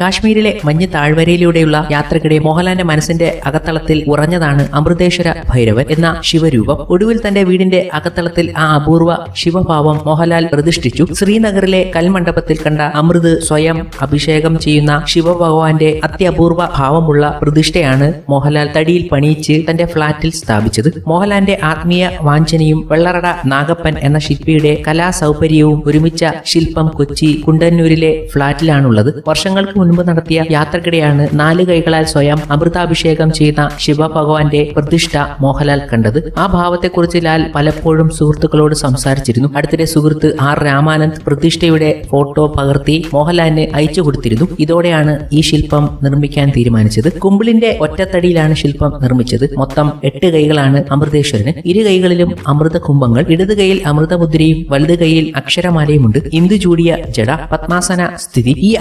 കാശ്മീരിലെ മഞ്ഞ് താഴ്വരയിലൂടെയുള്ള യാത്രക്കിടെ മോഹൻലാലിന്റെ മനസ്സിന്റെ അകത്തളത്തിൽ ഉറഞ്ഞതാണ് അമൃതേശ്വര ഭൈരവൻ എന്ന ശിവരൂപം. ഒടുവിൽ തന്റെ വീടിന്റെ അകത്തളത്തിൽ ആ അപൂർവ ശിവഭാവം മോഹൻലാൽ പ്രതിഷ്ഠിച്ചു. ശ്രീനഗറിലെ കൽമണ്ഡപത്തിൽ കണ്ട അമൃത് സ്വയം അഭിഷേകം ചെയ്യുന്ന ശിവഭഗവാന്റെ അത്യപൂർവ ഭാവമുള്ള പ്രതിഷ്ഠയാണ് മോഹൻലാൽ തടിയിൽ പണിയിച്ച് തന്റെ ഫ്ളാറ്റിൽ സ്ഥാപിച്ചത്. മോഹൻലാലിന്റെ ആത്മീയ വാഞ്ചനയും വെള്ളറട നാഗപ്പൻ എന്ന ശില്പിയുടെ കലാസൗകര്യവും ഒരുമിച്ച ശില്പം കൊച്ചി കുണ്ടന്നൂരിലെ ഫ്ളാറ്റിലാണുള്ളത്. വർഷങ്ങൾക്ക് മുൻപ് നടത്തിയ യാത്രക്കിടെയാണ് നാല് കൈകളാൽ സ്വയം അമൃതാഭിഷേകം ചെയ്ത ശിവഭഗവാന്റെ പ്രതിഷ്ഠ മോഹൻലാൽ കണ്ടത്. ആ ഭാവത്തെക്കുറിച്ച് ലാൽ പലപ്പോഴും സുഹൃത്തുക്കളോട് സംസാരിച്ചിരുന്നു. അടുത്തിടെ സുഹൃത്ത് ആർ രാമാനന്ദ് പ്രതിഷ്ഠയുടെ ഫോട്ടോ പകർത്തി മോഹൻലാലിന് അയച്ചു കൊടുത്തിരുന്നു. ഇതോടെയാണ് ഈ ശില്പം നിർമ്മിക്കാൻ തീരുമാനിച്ചത്. കുമ്പിളിന്റെ ഒറ്റത്തടിയിലാണ് ശില്പം നിർമ്മിച്ചത്. മൊത്തം എട്ട് കൈകളാണ് അമൃതേശ്വരന്. ഇരു കൈകളിലും അമൃത കുംഭങ്ങൾ ഇടത് കൈയിൽ അമൃതമുദ്രയും വലത് കൈയിൽ അക്ഷരമാലയുമുണ്ട്. ഇന്ദു ചൂടിയ ജട പത്മാസന സ്ഥിതി. ഈ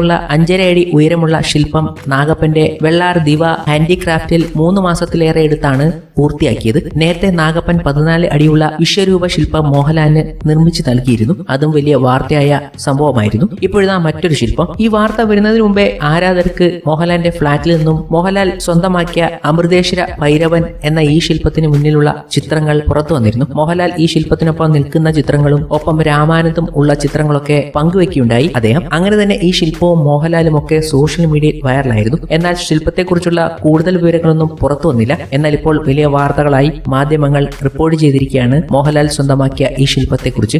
അംഗവിന്യാസത്തോടെയുള്ള അഞ്ചര അടി ഉയരമുള്ള ശില്പം നാഗപ്പന്റെ വെള്ളാർ ദിവ ഹാൻഡിക്രാഫ്റ്റിൽ മൂന്ന് മാസത്തിലേറെ എടുത്താണ് പൂർത്തിയാക്കിയത്. നേരത്തെ നാഗപ്പൻ പതിനാല് അടിയുള്ള വിശ്വരൂപ ശില്പം മോഹൻലാലിന് നിർമ്മിച്ചു നൽകിയിരുന്നു. അതും വലിയ വാർത്തയായ സംഭവമായിരുന്നു. ഇപ്പോഴാണ് മറ്റൊരു ശില്പം. ഈ വാർത്ത വരുന്നതിന് മുമ്പേ ആരാധകർക്ക് മോഹൻലാലിന്റെ ഫ്ളാറ്റിൽ നിന്നും മോഹൻലാൽ സ്വന്തമാക്കിയ അമൃതേശ്വര ഭൈരവൻ എന്ന ഈ ശില്പത്തിന് മുന്നിലുള്ള ചിത്രങ്ങൾ പുറത്തു വന്നിരുന്നു. മോഹൻലാൽ ഈ ശില്പത്തിനൊപ്പം നിൽക്കുന്ന ചിത്രങ്ങളും ഒപ്പം രാമാനന്ദും ഉള്ള ചിത്രങ്ങളൊക്കെ പങ്കുവെക്കുകയുണ്ടായി. അദ്ദേഹം അങ്ങനെ തന്നെ ഈ ശില്പവും മോഹൻലാലും ഒക്കെ സോഷ്യൽ മീഡിയയിൽ വൈറലായിരുന്നു. എന്നാൽ ശില്പത്തെക്കുറിച്ചുള്ള കൂടുതൽ വിവരങ്ങളൊന്നും പുറത്തു വന്നില്ല. എന്നാൽ ഇപ്പോൾ വലിയ വാർത്തകളായി മാധ്യമങ്ങൾ റിപ്പോർട്ട് ചെയ്തിരിക്കുകയാണ് മോഹൻലാൽ സ്വന്തമാക്കിയ ഈ ശില്പത്തെക്കുറിച്ച്.